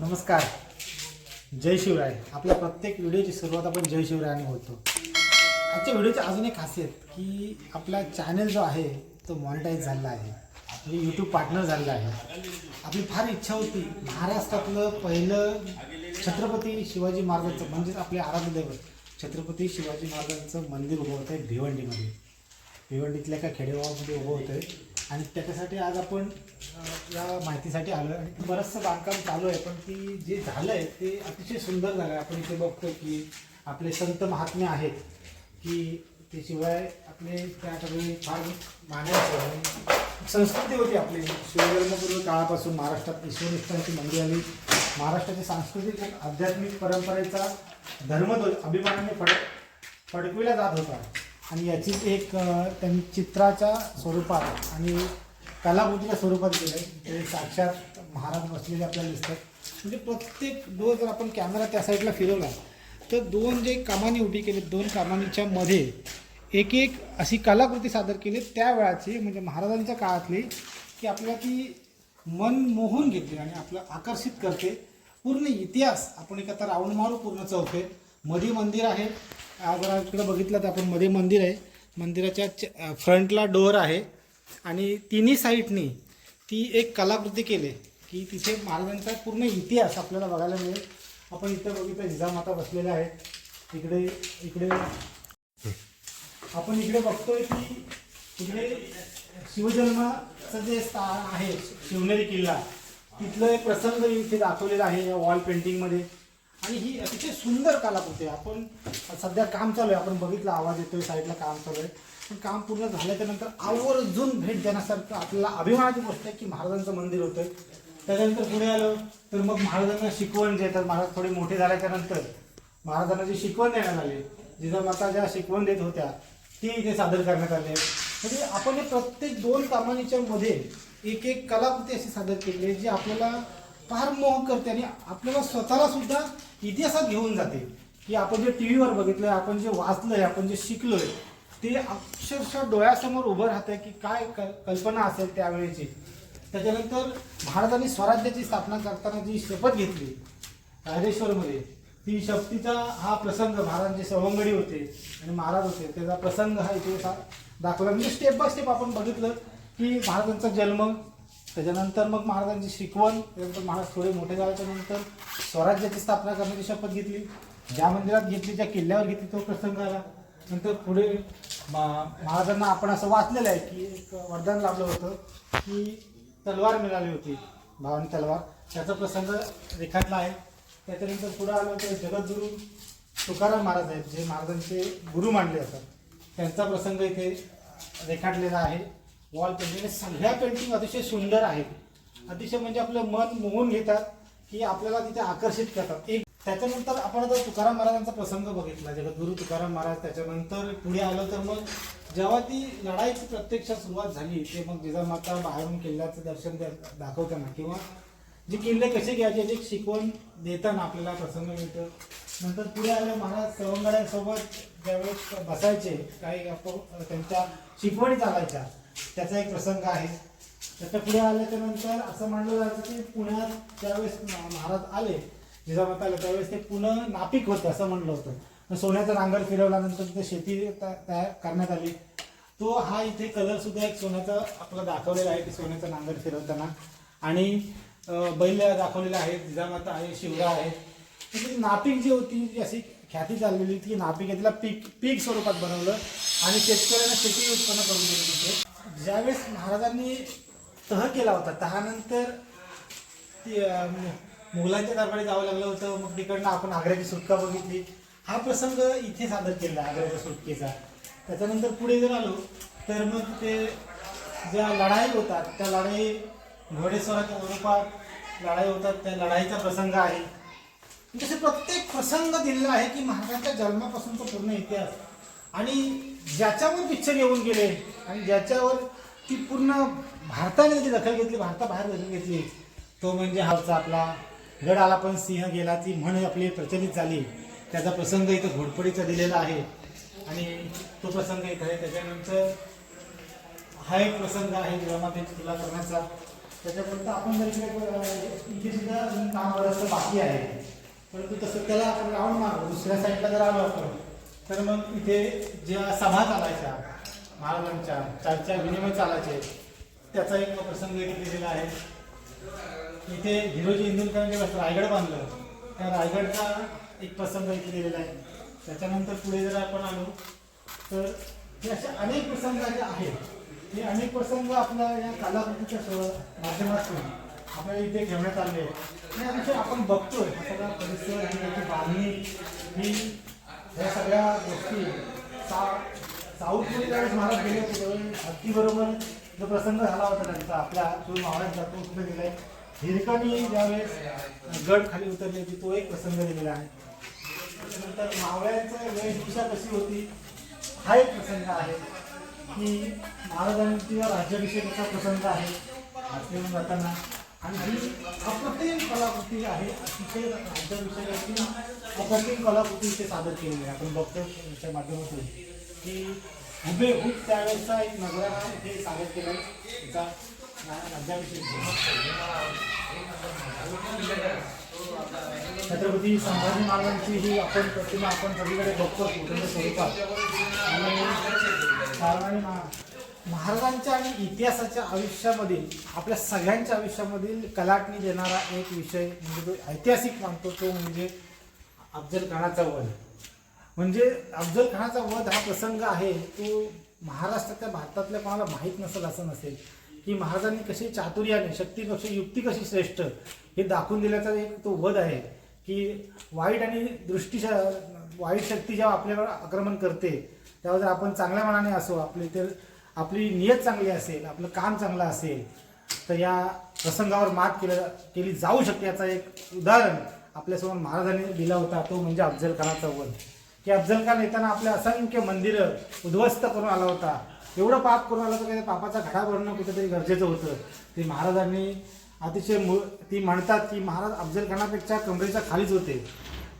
नमस्कार. जय शिवराय. आपल्या प्रत्येक व्हिडिओची सुरुवात आपण जय शिवरायाने बोलतो आजच्या व्हिडिओची अजून एक खासियत की आपला चॅनल जो आहे तो मॉनिटाईज झालेला आहे. आपली यूट्यूब पार्टनर झालेला आहे. आपली फार इच्छा होती महाराष्ट्रातलं पहिलं छत्रपती शिवाजी महाराजांचं म्हणजेच आपले आराध्यदैवत छत्रपती शिवाजी महाराजांचं मंदिर उभं होतं आहे भिवंडीमध्ये. भिवंडीतल्या एका खेडेगावामध्ये उभं होतं आहे आणि त्याच्यासाठी आज आपण या माहितीसाठी आलो आहे आणि बरंचसं बांधकाम चालू आहे पण ती जे झालं आहे ते अतिशय सुंदर झालं आहे आपण इथे बघतो की आपले संत महात्मे आहेत की ते शिवाय आपले त्या ठिकाणी फार मानायचं संस्कृती होती आपली. शिवधर्मपूर्व काळापासून महाराष्ट्रात ईश्वरनिष्ठांची मंदिर आली. महाराष्ट्राची सांस्कृतिक आणि आध्यात्मिक परंपरेचा धर्मध्वज अभिमानाने फड फडकविला जात होता. आणि याचीच एक त्यांनी चित्राच्या स्वरूपात आणि कलाकृतीच्या स्वरूपात केलं ते साक्षात महाराज बसलेले आपल्याला दिसतात. म्हणजे प्रत्येक डोस जर आपण कॅमेरा त्या साईडला फिरवला तर दोन जे कामानी उभी केली दोन कामांच्या मध्ये एक एक अशी कलाकृती सादर केली त्या वेळाची म्हणजे महाराजांच्या काळातली की आपल्याला ती मन मोहून घेते आणि आपलं आकर्षित करते. पूर्ण इतिहास आपण एक आता राऊंड मारू पूर्ण चौथे मध्ये मंदिर आहे. आज इकडं बघितलं तर आपण मध्ये मंदिर आहे. मंदिराच्या च- फ्रंटला डोअर आहे. आणि तिन्ही साईडनी ती एक कलाकृती केली की तिथे महाराजांचा पूर्ण इतिहास आपल्याला बघायला मिळेल. आपण इथं बघितलं जिजामाता बसलेल्या आहेत इकडे इकडे. आपण इकडे बघतोय की इकडे शिवजन्माचं जे स्थान आहे शिवनेरी किल्ला तिथलं एक प्रसंग इथे दाखवलेला आहे या वॉल पेंटिंगमध्ये आणि ही अतिशय सुंदर कलाकृती आहे. आपण सध्या काम चालू आहे. आपण बघितलं आवाज येतोय साईडला काम चालू आहे. पण काम पूर्ण झाल्याच्यानंतर आवर्जून भेट देण्यासारखं आपल्याला अभिमानाची गोष्ट आहे की महाराजांचं मंदिर होतं. त्याच्यानंतर पुढे आलं तर मग महाराजांना शिकवण जे तर महाराज थोडे मोठे झाल्याच्यानंतर महाराजांना जी शिकवण देण्यात आली जिजामाता ज्या शिकवण देत होत्या ती इथे सादर करण्यात आली. म्हणजे आपण हे प्रत्येक दोन कामांच्या मध्ये एक एक कलाकृती अशी सादर केली आहे जी आपल्याला फार मोह करते आणि आपल्याला स्वतःला सुद्धा इतिहासात घेऊन जाते. की आपण जे टी व्हीवर बघितलंय आपण जे वाचलंय आपण जे शिकलोय ते अक्षरशः डोळ्यासमोर उभं राहतंय की काय क- कल्पना असेल त्यावेळेची. त्याच्यानंतर भारताने स्वराज्याची स्थापना करताना जी शपथ घेतली रायरेश्वरमध्ये ती शपथीचा हा प्रसंग महाराजांचे सवंगडी होते आणि महाराज होते. त्याचा प्रसंग हा इथे दाखवला. म्हणजे स्टेप बाय स्टेप आपण बघितलं की महाराजांचा जन्म त्याच्यानंतर मग महाराजांची शिकवण त्यानंतर महाराज थोडे मोठे झाल्याच्यानंतर स्वराज्याची स्थापना करण्याची शपथ घेतली. ज्या मंदिरात घेतली ज्या किल्ल्यावर घेतली तो प्रसंग आला. नंतर पुढे महाराजांना आपण असं वाचलेलं आहे की एक वरदान लाभलं होतं की तलवार मिळाली होती भावानी तलवार. त्याचा प्रसंग रेखाटला आहे. त्याच्यानंतर पुढे आलं तर जगद्गुरू तुकाराम महाराज आहेत जे महाराजांचे गुरु मानले जातात. त्यांचा प्रसंग इथे रेखाटलेला आहे. वॉल पेंटिंग सगळ्या पेंटिंग अतिशय सुंदर आहेत. अतिशय म्हणजे आपलं मन मोहून घेतात की आपल्याला तिथे आकर्षित करतात. एक त्याच्यानंतर आपण आता तुकाराम महाराजांचा प्रसंग बघितला जगद्गुरू तुकाराम महाराज त्याच्यानंतर पुढे आलं तर मग जेव्हा ती लढाईची प्रत्यक्ष सुरुवात झाली ते मग जिजामाता बाहेरून किल्ल्याचं दर्शन दाखवताना किंवा जे किल्ले कसे घ्यायचे याची शिकवण देताना आपल्याला प्रसंग मिळतं. नंतर पुढे आले महाराज सवंगड्यांसोबत ज्यावेळेस बसायचे काही आपण त्यांच्या शिकवणी चालायच्या. त्याचा एक प्रसंग आहे. त्याच्या पुढे आल्याच्यानंतर असं म्हणलं जातं की पुण्यात ज्यावेळेस महाराज आले जिजामाता आले त्यावेळेस ते पुणं नापिक होतं असं म्हणलं होतं. सोन्याचा नांगर फिरवल्यानंतर तिथे शेती तयार करण्यात आली. तो हा इथे कलर सुद्धा एक सोन्याचा आपला दाखवलेला आहे की सोन्याचा नांगर फिरवताना. आणि बैल दाखवलेला आहे जिजामाता आहे शिवरा आहे तर ती नापिक जी होती जी अशी ख्याती चाललेली ती नापिक आहे. तिला पीक पीक स्वरूपात बनवलं. आणि शेतकऱ्यांना शेती उत्पन्न करून दिली तिथे. ज्यावेळेस महाराजांनी तह केला होता तहानंतर ती मुघलांच्या दरबारी जावं लागलं होतं मग तिकडनं आपण आग्र्याची सुटका बघितली. हा प्रसंग इथे सादर केला आग्र्याच्या सुटकेचा. त्याच्यानंतर पुढे जर आलो तर मग ते ज्या लढाई होतात त्या लढाई घोडेस्वराच्या स्वरूपात लढाई होतात त्या लढाईचा प्रसंग आहे. म्हणजे तसे प्रत्येक प्रसंग दिलेला आहे की महाराजांच्या जन्मापासूनचा पूर्ण इतिहास. आणि ज्याच्यावर पिक्चर येऊन गेले आणि ज्याच्यावर ती पूर्ण भारताने त्याची दखल घेतली भारताबाहेर दखल घेतली तो म्हणजे हाचा आपला गडाला पण सिंह गेला ती म्हण आपली प्रचलित झाली. त्याचा प्रसंग इथं घोडपडीचा दिलेला आहे. आणि तो प्रसंग इथं आहे. त्याच्यानंतर हा एक प्रसंग आहे जमातीची तुला करण्याचा त्याच्यापर्यंत आपण जर इथे सुद्धा अजून काम बरंचसं बाकी आहे. परंतु तसं त्याला आपण राऊंड मारलो दुसऱ्या साईडला जर आलो आपण तर मग इथे ज्या सभा चालायच्या महाराजांच्या चर्चा विनिमय चालायचे त्याचा एक प्रसंग इथे दिलेला आहे. इथे हिरोजी इंदुरकरांनी रायगड बांधलं. त्या रायगडचा एक प्रसंग इथे दिलेला आहे. त्याच्यानंतर पुढे जर आपण आलो तर हे असे अनेक प्रसंग जे आहेत. हे अनेक प्रसंग आपल्या या कलाकृतीच्या माध्यमातून आपल्याला इथे घेण्यात आले. आणि अतिशय आपण बघतोय हा सगळा परिसर आणि त्याची बांधणी ही या सगळ्या गोष्टी सा साऊथमध्ये ज्यावेळेस महाराज गेले होते त्यावेळी हत्तीबरोबर जो प्रसंग झाला होता त्यांचा आपल्या तो महाराज जातो सुद्धा दिलाय हिरकणी ज्यावेळेस गड खाली उतरली होती तो एक प्रसंग दिलेला आहे. त्याच्यानंतर मावळ्यांचं वेशभूषा कशी होती हा एक प्रसंग आहे की महाराजांच्या राज्याभिषेकाचा प्रसंग आहे. आचरेहून जाताना आणि ही अप्रतिम कलाकृती आहे अतिशय राज्याभिषेकाची अप्रतिम कलाकृती इथे सादर केलेली आहे. आपण बघतो त्याच्या माध्यमातून की हुबेहूब त्यावेळेचा एक नजराणा इथे सादर केला आहे. एका छत्रपती संभाजी महाराजांची ही आपण प्रतिमा आपण सगळीकडे बघतो स्वरूपात. आणि महा- महाराजांच्या आणि इतिहासाच्या आयुष्यामधील आपल्या सगळ्यांच्या आयुष्यामधील कलाटणी देणारा एक विषय म्हणजे तो ऐतिहासिक मानतो तो म्हणजे अफजल खानाचा वध. म्हणजे अफजल खानाचा वध हा प्रसंग आहे तो महाराष्ट्रातल्या भारतातल्या कोणाला माहीत नसेल असं नसेल. की महाराजांनी कशी चातुर्याने शक्तीपेक्षा युक्ती कशी श्रेष्ठ हे दाखवून दिल्याचा एक तो वध आहे. की वाईट आणि दृष्टीच्या वाईट शक्ती जेव्हा आपल्यावर आक्रमण करते तेव्हा जर आपण चांगल्या मनाने असो आपले तर आपली नियत चांगली असेल आपलं काम चांगलं असेल तर या प्रसंगावर मात केलं केली जाऊ शकते याचा एक उदाहरण आपल्यासमोर महाराजांनी दिला होता तो म्हणजे अफजल खानाचा वध. की अफजल खान येताना आपल्या असंख्य मंदिरं उद्ध्वस्त करून आला होता. एवढं पाप करून आलं होतं की पापाचा घडा भरणं कुठेतरी गरजेचं होतं. ते महाराजांनी अतिशय मु ती म्हणतात की महाराज अफजल खानापेक्षा कमरेच्या खालीच होते.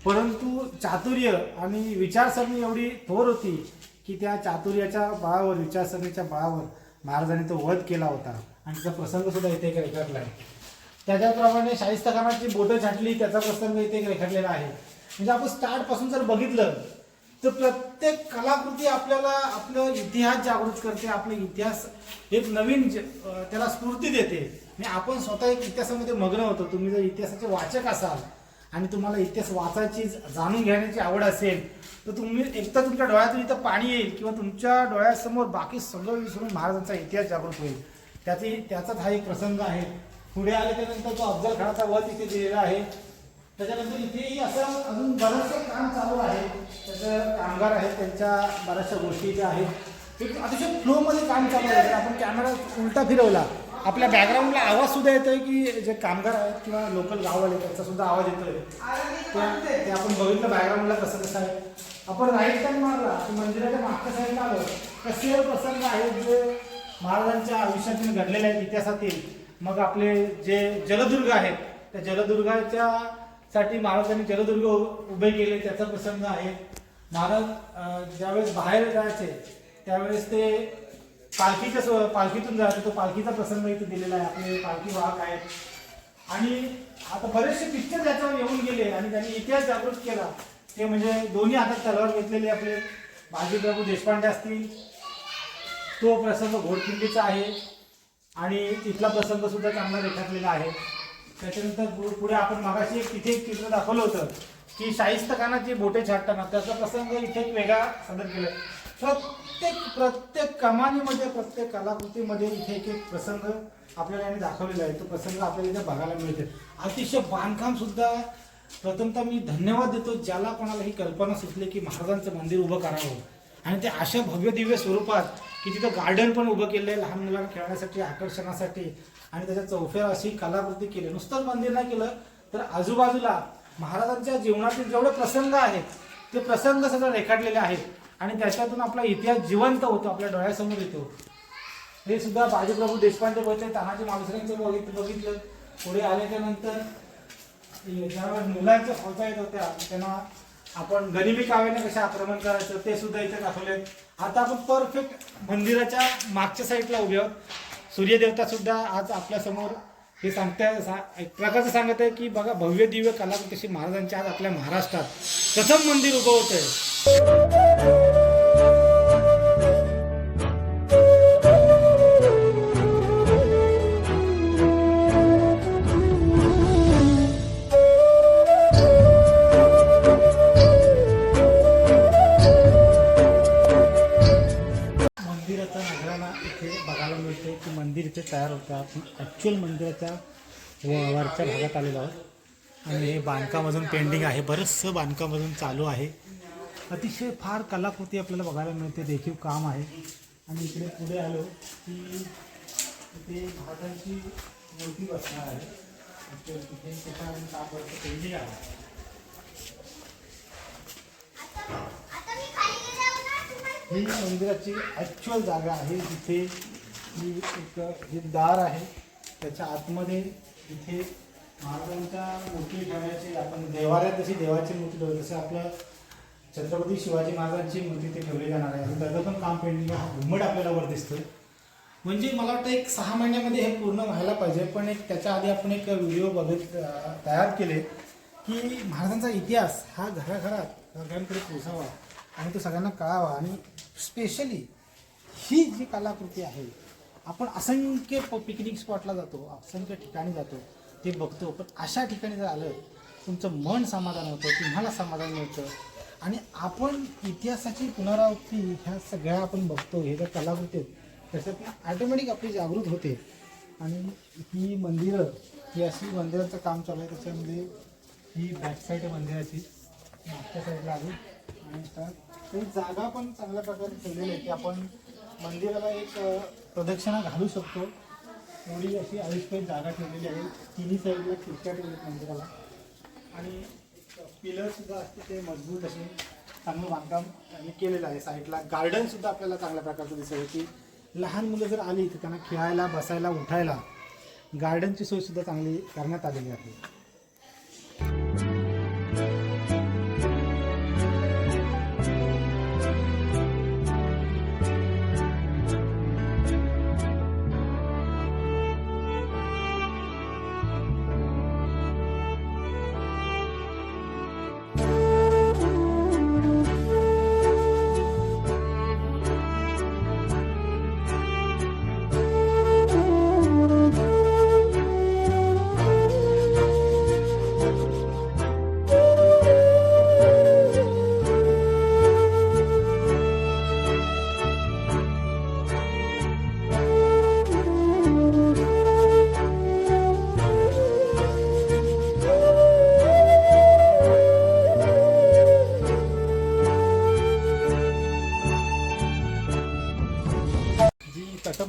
परंतु चातुर्य आणि विचारसरणी एवढी थोर होती की त्या चातुर्याच्या बळावर विचारसरणीच्या बळावर महाराजांनी तो वध केला होता. आणि त्याचा प्रसंग सुद्धा इथे एक रेखाटला आहे. त्याच्याप्रमाणे शाहिस्तखानाची बोटं छाटली त्याचा प्रसंग इथे एक रेखाटलेला आहे. म्हणजे आपण स्टार्टपासून जर बघितलं तर प्रत्येक कलाकृती आपल्याला आपलं इतिहास जागृत करते आपला इतिहास एक नवीन त्याला स्फूर्ती देते. आणि आपण स्वतः एक इतिहासामध्ये मग्न होतो. तुम्ही जर इतिहासाचे वाचक असाल आणि तुम्हाला इतिहास वाचायची जाणून घेण्याची आवड असेल तर तुम्ही एकतर तुमच्या डोळ्यातून इथं पाणी येईल किंवा तुमच्या डोळ्यासमोर बाकी सगळं विसरून महाराजांचा इतिहास जागृत होईल. त्याची त्याचाच हा एक प्रसंग आहे. पुढे आल्याच्यानंतर तो अफजल खानाचा वध इथे दिलेला आहे. त्याच्यानंतर इथेही असं अजून बरंचसं काम चालू आहे. त्याचं कामगार आहेत त्यांच्या बऱ्याचशा गोष्टी इथे आहेत. एक अतिशय फ्लोमध्ये काम चालू आहे. आपण कॅमेरा उलटा फिरवला. आपल्या बॅकग्राऊंडला आवाज सुद्धा येतोय की जे कामगार आहेत किंवा लोकल गाववाले त्यांचा सुद्धा आवाज येतोय. ते ते आपण बघितलं बॅकग्राऊंडला कसं कसं आहे. आपण राईट टर्न मारला की मंदिराच्या मागच्या साईडला आलो कसे प्रसंग आहेत जे महाराजांच्या आयुष्यातून घडलेले आहेत इतिहासातील. मग आपले जे जलदुर्ग आहेत त्या जलदुर्गाच्या साठी महाराजांनी जलदुर्ग उभे केले त्याचा प्रसंग आहे. महाराज ज्यावेळेस बाहेर जायचे त्यावेळेस ते पालखीच्या सो- पालखीतून जायचे तो पालखीचा प्रसंग इथे दिलेला आहे आपले पालखी वाहक आहेत. आणि आता बरेचसे पिक्चर त्याच्यावर येऊन गेले आणि त्यांनी इतिहास जागृत केला. ते म्हणजे दोन्ही हातात तलवार घेतलेले आपले बाजीप्रभू देशपांडे असतील. तो प्रसंग घोडखिंडीचा आहे आणि तिथला प्रसंग सुद्धा चांगला रेखाटलेला आहे. त्याच्यानंतर पुढे आपण मगाशी एक तिथे एक चित्र दाखवलं होतं की शाहिस्त खानाची बोटे छाटताना त्याचा प्रसंग इथे एक वेगळा सादर केला. प्रत्येक प्रत्येक कमानीमध्ये प्रत्येक कलाकृतीमध्ये इथे एक एक प्रसंग आपल्याला याने दाखवलेला आहे. तो प्रसंग आपल्याला इथे बघायला मिळते अतिशय बांधकाम सुद्धा प्रथमतः मी धन्यवाद देतो ज्याला कोणाला ही कल्पना सुचली की महाराजांचं मंदिर उभं करावं. आणि ते अशा भव्य दिव्य स्वरूपात की तिथं गार्डन पण उभं केलं आहे लहान मुलांना खेळण्यासाठी आकर्षणासाठी. आणि त्याच्या चौफेर अशी कलाकृती केली. नुसतंच मंदिर नाही केलं तर आजूबाजूला महाराजांच्या जीवनातील जेवढे प्रसंग आहेत ते प्रसंग सगळं रेखाटलेले आहेत आणि त्याच्यातून आपला इतिहास जिवंत होतो आपल्या डोळ्यासमोर येतो. हे सुद्धा बाजीप्रभू देशपांडे बघितले तानाजी मालुसऱ्यांचे बघितलं बघितलं. पुढे आल्याच्यानंतर ज्यावेळेस मुलांच्या फौजा येत होत्या त्यांना आपण गरिबी काव्याने कसे आक्रमण करायचं ते सुद्धा इथे दाखवले आता आपण परफेक्ट मंदिराच्या मागच्या साईडला उभे आहोत. सूर्यदेवता सुद्धा आज आपल्यासमोर हे सांगत्या सा एक प्रकारचं सांगत आहे की बघा भव्य दिव्य कलाकृतीशी महाराजांच्या आज आपल्या महाराष्ट्रात प्रथम मंदिर उभं होत तयार होतं आपण ॲक्च्युअल मंदिराच्या व- वरच्या भागात आलेलो आहोत. आणि हे बांधकाम अजून पेंडिंग आहे. बरंचसं बांधकाम अजून चालू आहे. अतिशय फार कलाकृती आपल्याला बघायला मिळते. देखील काम आहे. आणि इकडे पुढे आलो की ते महाराजांची मूर्ती बसणार आहे. तिथे काम पेंडिंग आहे. ही मंदिराची ॲक्च्युअल जागा आहे जिथे ही एक हे दार आहे. त्याच्या आतमध्ये इथे महाराजांच्या मूर्ती ठेवण्याची आपण देवाऱ्यात जशी देवाची मूर्ती ठेवतो तसं आपलं छत्रपती शिवाजी महाराजांची मूर्ती ते ठेवली जाणार आहे. त्याचं पण काम पेंडिंग हा घुमट आपल्याला वर दिसतोय. म्हणजे मला वाटतं एक सहा महिन्यामध्ये हे पूर्ण व्हायला पाहिजे. पण एक त्याच्या आधी आपण एक व्हिडिओ बघत तयार केले की महाराजांचा इतिहास हा घराघरात सगळ्यांकडे पोचावा आणि तो सगळ्यांना कळावा. आणि स्पेशली ही जी कलाकृती आहे आपण असंख्य पिकनिक स्पॉटला जातो असंख्य ठिकाणी जातो ते बघतो. पण अशा ठिकाणी जर आलं तुमचं मन समाधान होतं तुम्हाला समाधान मिळतं. आणि आपण इतिहासाची पुनरावृत्ती ह्या सगळ्या आपण बघतो हे जर कलाकृती आहेत त्याच्यातनं ॲटोमॅटिक आपली जागृत होते. आणि ही मंदिरं ही अशी मंदिराचं काम चालू आहे त्याच्यामध्ये ही बॅक साईड आहे मंदिराची. मागच्या साईडला आली. आणि त्या- जागा पण चांगल्या प्रकारे ठेवलेली आहे की आपण मंदिराला एक प्रदक्षिणा घालू शकतो. एवढी अशी आयुष्यभर जागा ठेवलेली आहे. तिन्ही साईडला खिडक्या ठेवलेत मंदिराला. आणि पिलरसुद्धा असते ते मजबूत असे. चांगलं बांधकाम त्यांनी केलेलं आहे साईडला. गार्डनसुद्धा आपल्याला चांगल्या प्रकारचं दिसत की लहान मुलं जर आली तर त्यांना खेळायला बसायला उठायला गार्डनची सोयसुद्धा चांगली करण्यात आलेली आहे.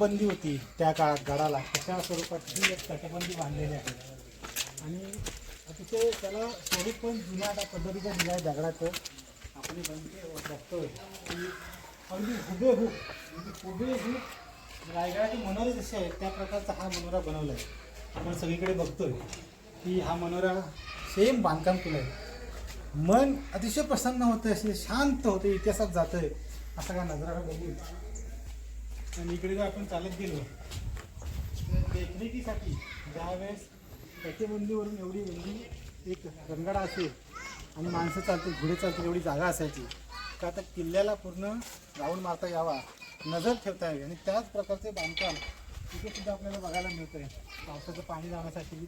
तटबंदी होती त्या काळात गडाला. तशा स्वरूपात ही एक तटबंदी बांधलेली आहे. आणि अतिशय त्याला स्वरूप पण जुन्या त्या पद्धतीचं दिलं आहे दगडाचं. आपण हे बघतोय. की अगदी हुबेहूब म्हणजे हुबेहूब रायगडाचे मनोरे जसे आहेत त्या प्रकारचा हा मनोरा बनवला आहे. आपण सगळीकडे बघतोय की हा मनोरा सेम बांधकाम केलं आहे. मन अतिशय प्रसन्न होतं असे शांत होते इतिहासात जातंय असा का नजराला बघून आणि इकडे जर आपण चालत गेलो तर देखरेखीसाठी ज्यावेळेस तटेबंदीवरून एवढी एवढी एक रंगाडा असेल आणि माणसं चालतील घोडे चालतील एवढी जागा असायची का आता किल्ल्याला पूर्ण राऊंड मारता यावा नजर ठेवता यावी आणि त्याच प्रकारचे बांधकाम तिथेसुद्धा सुद्धा आपल्याला बघायला मिळतं आहे पावसाचं पाणी जाण्यासाठी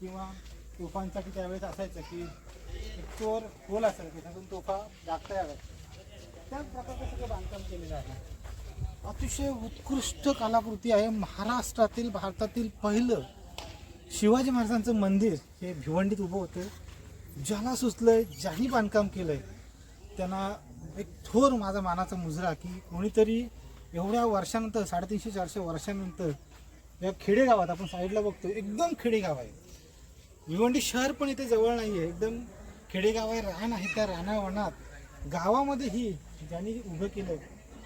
किंवा तोफांसाठी त्यावेळेस असायचं की चोर खोल असायचं त्यातून तोफा जागता याव्यात त्याच प्रकारचं सगळं बांधकाम केलेलं आहे. अतिशय उत्कृष्ट कलाकृती आहे. महाराष्ट्रातील भारतातील पहिलं शिवाजी महाराजांचं मंदिर हे भिवंडीत उभं होतं. ज्याला सुचलंय ज्यांनी बांधकाम केलंय त्यांना एक थोर माझा मानाचा मुजरा की कोणीतरी एवढ्या वर्षानंतर साडेतीनशे चारशे वर्षानंतर या खेडेगावात आपण साईडला बघतो एकदम खेडेगाव आहे. भिवंडी शहर पण इथे जवळ नाही आहे एकदम खेडेगाव आहे रान आहे त्या रानावनात. गावामध्ये ही ज्यांनी उभं केलं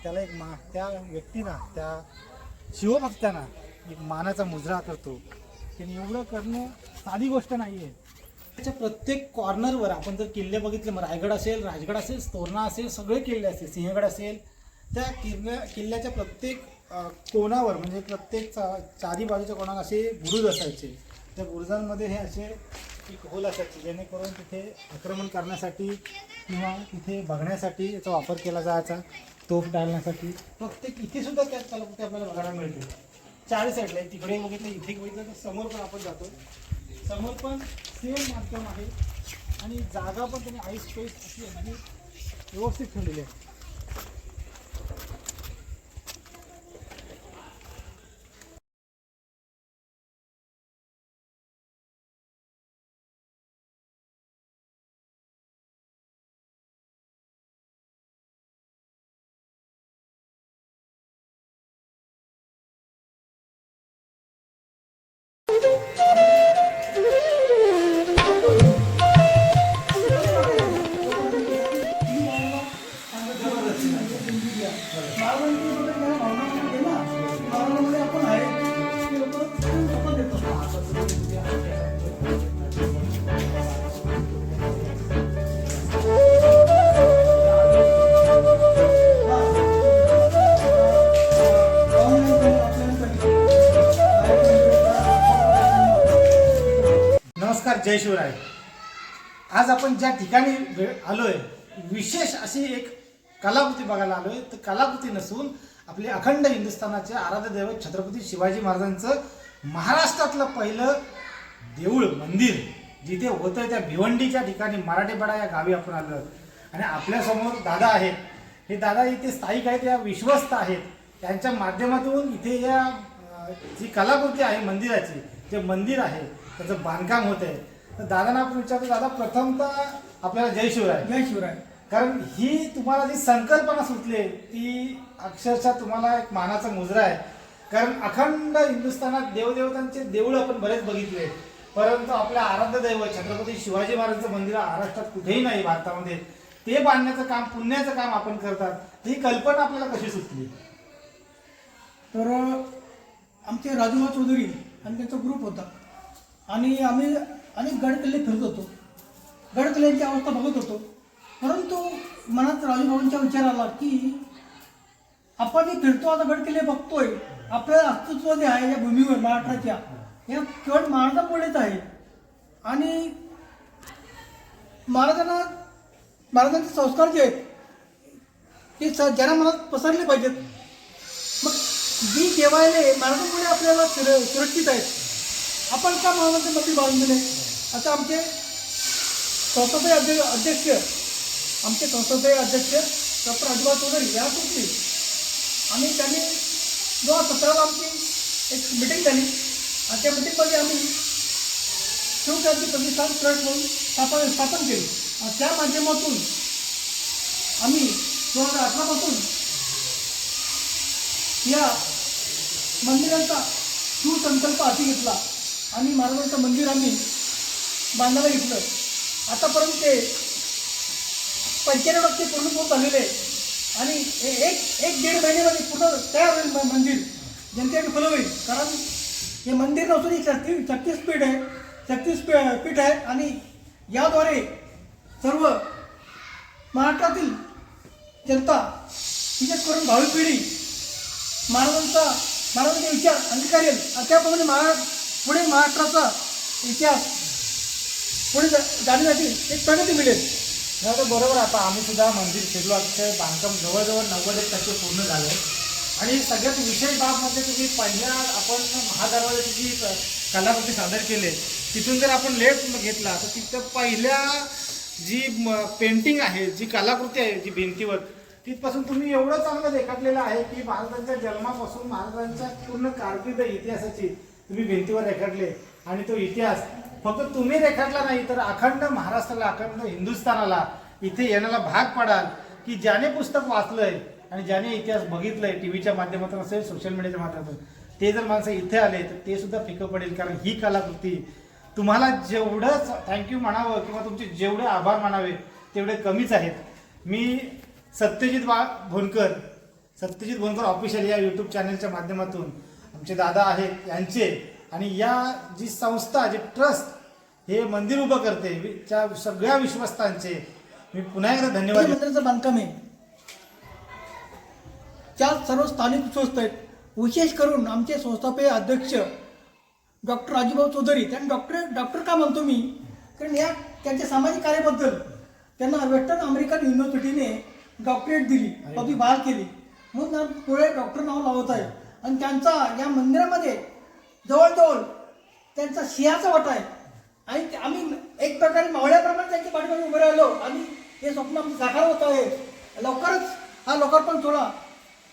त्याला एक मा त्या व्यक्तीला त्या शिवभक्तांना एक मानाचा मुजरा करतो. त्यांनी एवढं करणं साधी गोष्ट नाही आहे त्याच्या प्रत्येक कॉर्नरवर आपण जर किल्ले बघितले मग रायगड असेल राजगड असेल तोरणा असेल सगळे किल्ले असतील सिंहगड असेल त्या किल्ल्या किल्ल्याच्या प्रत्येक कोणावर म्हणजे प्रत्येक चा चारी बाजूच्या कोणावर असे बुरुज असायचे. त्या बुरुजांमध्ये हे असे एक होल असायची जेणेकरून तिथे आक्रमण करण्यासाठी किंवा तिथे बघण्यासाठी याचा वापर केला जायचा तोफ डालण्यासाठी. प्रत्येक इथे सुद्धा त्यात कलाकृती आपल्याला बघायला मिळते. चारी साईडला आहे. तिकडे बघितलं इथे बघितलं तर समोर पण आपण जातो. समोर पण सेम माध्यम आहे. आणि जागा पण त्यांनी आईस स्पेस अशी म्हणजे व्यवस्थित ठेवलेली आहे. ठिकाणी वे- आलोय. विशेष अशी एक कलाकृती बघायला आलोय. तर कलाकृती नसून आपले अखंड हिंदुस्थानाचे आराध्य दैवत छत्रपती शिवाजी महाराजांचं महाराष्ट्रातलं पहिलं देऊळ मंदिर जिथे होतं त्या भिवंडीच्या ठिकाणी मराठेपाडा या गावी आपण आलो आणि आपल्यासमोर दादा आहेत. हे दादा इथे स्थायिक आहेत या विश्वस्त आहेत. त्यांच्या माध्यमातून इथे या जी कलाकृती आहे मंदिराची जे मंदिर आहे त्याचं बांधकाम होत आहे तर दादांना आपण विचारतो दादा प्रथमतः आपल्याला जय शिवराय. जय शिवराय. कारण ही तुम्हाला जी संकल्पना सुचली ती अक्षरशः तुम्हाला एक मानाचा मुजरा आहे. कारण अखंड हिंदुस्थानात देवदेवतांचे देऊळ आपण बरेच बघितले. परंतु आपल्या आराध्य दैवत छत्रपती शिवाजी महाराजांचं मंदिर महाराष्ट्रात कुठेही नाही भारतामध्ये. ते बांधण्याचं काम पुण्याचं काम आपण करतात. ही कल्पना आपल्याला कशी सुचली तर आमचे राजूभाऊ चौधरी आणि त्यांचा ग्रुप होता. आणि आम्ही अनेक गडकिल्ले फिरत होतो. गडकिल्ल्यांची अवस्था बघत होतो. परंतु मनात राजूभाऊंच्या विचार आला की आपण जे फिरतो आता गडकिल्ले बघतोय. आपलं अस्तित्व जे आहे या भूमीवर महाराष्ट्राच्या या केवळ महाराजांमुळेच आहे. आणि महाराजांना महाराजांचे संस्कार जे आहेत ते स ज्यांना मनात पसरले पाहिजेत. मग जी देवालये महाराजांमुळे आपल्याला सुर सुरक्षित आहेत. आपण का महाराजांच्या मंदिर बांधून दिले? आता आमचे संस्थापय अध्यक्ष अध्यक्ष आमचे संस्थापय अध्यक्ष डॉक्टर अजिबा चौधरी या सुटली आणि त्यांनी दोन हजार सतराला आमची एक मिटिंग झाली आणि त्या मिटिंगमध्ये आम्ही शिवक्रांती प्रतिष्ठान ट्रस्ट म्हणून स्थापन स्थापन केली. आणि त्या माध्यमातून आम्ही दोन हजार अठरापासून या मंदिरांचा शिवसंकल्प हाती घेतला. आणि महाराजांचं मंदिर आम्ही बांधायला घेतलं. आतापर्यंत ते पंच्याण्णव टक्के पूर्ण झालेले आहे आणि हे एक एक दीड महिन्यामध्ये पूर्ण तयार होईल मंदिर. जनतेने खुलं होईल कारण हे मंदिर नसून एक शक्ती शक्तीपीठ आहे. शक्तीपीठ पीठ आहे. आणि याद्वारे सर्व महाराष्ट्रातील जनता विशेष करून भावी पिढी महाराजांचा महाराजांचे विचार अंगीकारेल आणि त्याप्रमाणे महा पुढे महाराष्ट्राचा इतिहास पुढे जाण्यासाठी एक प्रगती मिळेल. नाही तर बरोबर आता आम्ही सुद्धा मंदिर फिरलो आमचं बांधकाम जवळजवळ नव्वद एक टक्के पूर्ण झालं आहे. आणि सगळ्यात विशेष बाब म्हणजे तुम्ही पहिल्या आपण महादरवाजाची जी क- कलाकृती सादर केली तिथून जर आपण लेट घेतला तर तिथं पहिल्या जी पेंटिंग आहे जी कलाकृती आहे जी भिंतीवर तिथपासून तुम्ही एवढं चांगलं रेखाटलेलं आहे की महाराजांच्या जन्मापासून महाराजांच्या पूर्ण कारकीर्द इतिहासाची तुम्ही भिंतीवर रेखाटले आणि तो इतिहास फक्त तुम्ही रेखाटला नाही तर अखंड महाराष्ट्राला अखंड हिंदुस्थानाला इथे येण्याला भाग पडाल की ज्याने पुस्तक वाचलंय आणि ज्याने इतिहास बघितलंय टीव्हीच्या माध्यमातून असेल सोशल मीडियाच्या माध्यमातून ते जर माणसं इथे आले तर ते सुद्धा फिकं पडेल. कारण ही कलाकृती तुम्हाला जेवढंच थँक्यू म्हणावं किंवा तुमचे जेवढे आभार मानावे तेवढे कमीच आहेत. मी सत्यजित बा भोनकर सत्यजित भोनकर ऑफिशियल या यूट्यूब चॅनलच्या माध्यमातून आमचे दादा आहेत यांचे आणि या जी संस्था जे ट्रस्ट हे मंदिर उभं करते त्या सगळ्या विश्वस्तांचे मी पुन्हा एकदा धन्यवाद मंदिराचं बांधकाम आहे. त्यात सर्व स्थानिक विश्वस्त आहेत. विशेष करून आमचे संस्थापकीय अध्यक्ष डॉक्टर राजूभाऊ चौधरी त्यांनी डॉक्टर डॉक्टर का म्हणतो मी? कारण या त्यांच्या सामाजिक कार्याबद्दल त्यांना वेस्टर्न अमेरिकन युनिव्हर्सिटीने डॉक्टरेट दिली पदवी बहाल केली. म्हणून पुढे डॉक्टर नाव लावत आहे. आणि त्यांचा या मंदिरामध्ये जवळजवळ त्यांचा सिंहाचा वाटा आहे. आणि ते- आम्ही एक प्रकारे मावळ्याप्रमाणे त्यांच्या पाठीमागे उभे राहिलो. आणि हे स्वप्न आमचं साकार होत आहे. लवकरच हा लोकार्पण सोहळा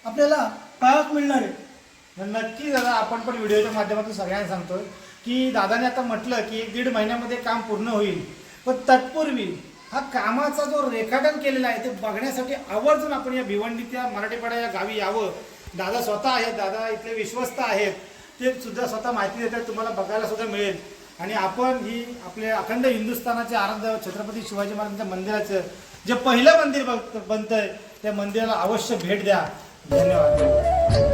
आपल्याला पाहायला मिळणार आहे. नक्की दादा आपण पण व्हिडिओच्या माध्यमातून सगळ्यांना सांगतोय की दादाने आता म्हटलं की एक दीड महिन्यामध्ये काम पूर्ण होईल. पण तत्पूर्वी हा कामाचा जो रेखाटन केलेला आहे ते बघण्यासाठी आवर्जून आपण या भिवंडीच्या मराठीपाडा या गावी यावं. दादा स्वतः आहेत दादा इथले विश्वस्त आहेत. ते सुद्धा स्वतः माहिती देतात तुम्हाला बघायला सुद्धा मिळेल. आणि आपण ही आपल्या अखंड हिंदुस्थानाचे आनंद छत्रपती शिवाजी महाराजांच्या मंदिराचं जे पहिलं मंदिर बघ बनतंय त्या मंदिराला अवश्य भेट द्या. धन्यवाद.